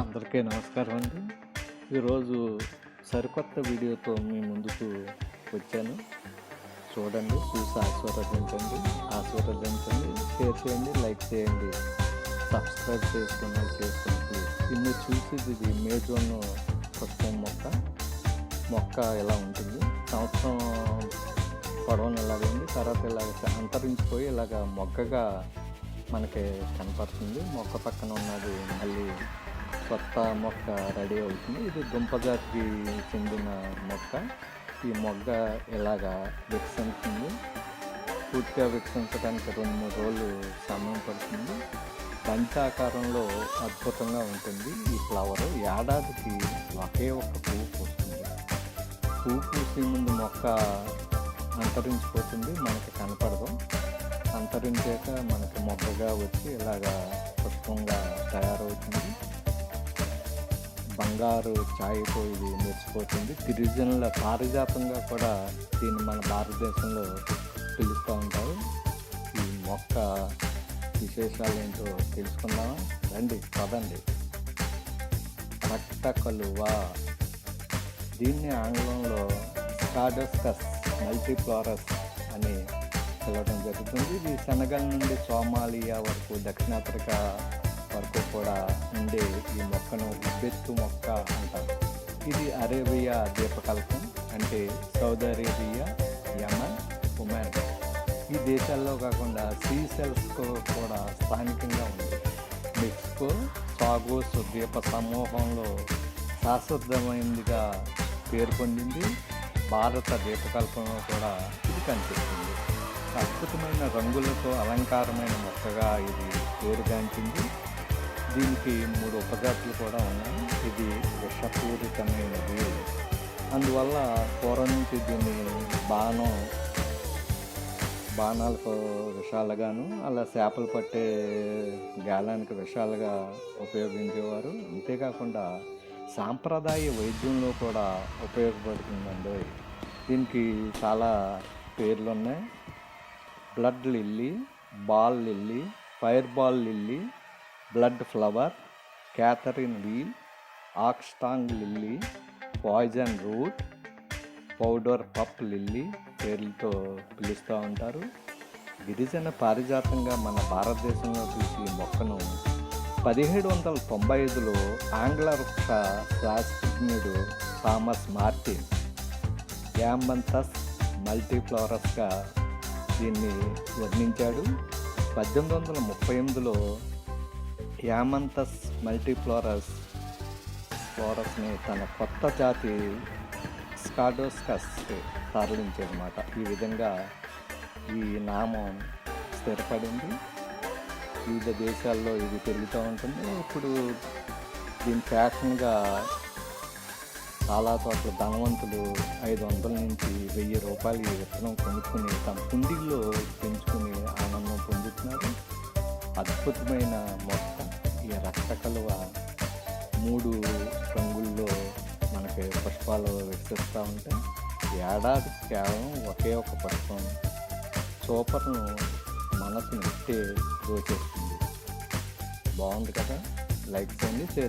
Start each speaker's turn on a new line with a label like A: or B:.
A: అందరికీ నమస్కారం అండి ఈరోజు సరికొత్త వీడియోతో మీ ముందుకు వచ్చాను. చూడండి చూసి ఆశీర్వదించండి ఆశీర్వదించండి షేర్ చేయండి లైక్ చేయండి. సబ్స్క్రైబ్ చేసుకుని చేసుకోండి ఇన్ని చూసి ఇది మేజోన్ పుష్పం మొక్క. మొక్క ఇలా ఉంటుంది? సంవత్సరం పొడవున ఇలాగ ఉంది? తర్వాత ఇలాగ అంతరించిపోయి ఇలాగ మొగ్గగా మనకి కనపడుతుంది? మొక్క పక్కన ఉన్నది మళ్ళీ కొత్త మొక్క రెడీ అవుతుంది. ఇది దుంపజాతికి చెందిన మొక్క. ఈ మొగ్గ ఇలాగా వికసించింది? పూర్తిగా వికసించడానికి రెండు మూడు రోజులు సమయం పడుతుంది. పంచాకారంలో అద్భుతంగా ఉంటుంది. ఈ ఫ్లవర్ ఏడాదికి ఒకే ఒక్క పువ్వు పూస్తుంది. పువ్వు పూసే ముందు మొక్క అంతరించిపోతుంది. మనకి కనపడదు. అంతరించాక మనకి మొగ్గగా వచ్చి ఇలాగా పుష్పంగా తయారవుతుంది. బంగారు ఛాయతో ఇది మెచ్చిపోతుంది గిరిజనుల పారిజాతంగా కూడా దీన్ని మన భారతదేశంలో పిలుస్తూ ఉంటారు. ఈ మొక్క విశేషాలు ఏంటో తెలుసుకుందాం రండి పదండి. రక్త కలువ దీన్ని ఆంగ్లంలో స్టాడస్కస్ మల్టీప్లోరస్ అని పిలవడం జరుగుతుంది. ఇది సెనగల్ నుండి సోమాలియా వరకు దక్షిణాఫ్రికా వరకు కూడా ఉండే ఈ మొక్కను ఉబ్బెత్తు మొక్క అంటారు. ఇది అరేబియా దీపకల్పం అంటే సౌదీ అరేబియా యమన్ ఉమెన్ ఈ దేశాల్లో కాకుండా సీసెల్స్కు కూడా స్థానికంగా ఉంది. మెక్సికో సాగోస్ ద్వీప సమూహంలో శాశ్వతమైనదిగా పేరు పొందింది. భారత దీపకల్పంలో కూడా ఇది కనిపిస్తుంది. అద్భుతమైన రంగులతో అలంకారమైన మొక్కగా ఇది పేరుగాంచింది. దీనికి మూడు ఉపజాతులు కూడా ఉన్నాయి. ఇది విషపూరితమైనది అందువల్ల పూర్వం నుంచి దీన్ని బాణం బాణాలకు విషాలుగాను అలా చేపలు పట్టే గాలానికి విషాలుగా ఉపయోగించేవారు. అంతేకాకుండా సాంప్రదాయ వైద్యంలో కూడా ఉపయోగపడుతుందండి. దీనికి చాలా పేర్లు ఉన్నాయి blood lily ball lily fire ball lily blood flower Catherine wheel oxtongue lily poison root powder pup lily పేర్లతో పిలుస్తూ ఉంటారు. గిరిజన పారిజాతంగా మన భారతదేశంలో చూసి మొక్కను పదిహేడు వందల తొంభై ఐదులో ఆంగ్ల వృక్ష శాస్త్రజ్ఞుడు థామస్ మార్టిన్ యాంబంతస్ మల్టీఫ్లవరస్గా దీన్ని వర్ణించాడు. పద్దెనిమిది వందల ముప్పై ఎనిమిదిలో యామంతస్ మల్టీఫ్లోరస్ ఫ్లోరస్ని తన కొత్త జాతి స్కాడోస్కస్ తరలించేదన్నమాట. ఈ విధంగా ఈ నామం స్థిరపడింది. వివిధ దేశాల్లో ఇది పెరుగుతూ ఉంటుంది. ఇప్పుడు దీని ఫ్యాషన్గా చాలా చోట్ల ధనవంతులు ఐదు వందల నుంచి వెయ్యి రూపాయలు ఈ విత్తనం కొనుక్కుని తమ కుండీల్లో పెంచుకుని ఆనందం పొందుతున్నారు. అద్భుతమైన మొక్క కటకలువ మూడు రంగుల్లో మనకి పుష్పాలు వికసిస్తూ ఉంటాయి ఏడాది కేవలం ఒకే ఒక పుష్పం సూపర్ను మనసు నెట్టి దోచేస్తుంది. బాగుంది కదా? లైక్ చేయండి షేర్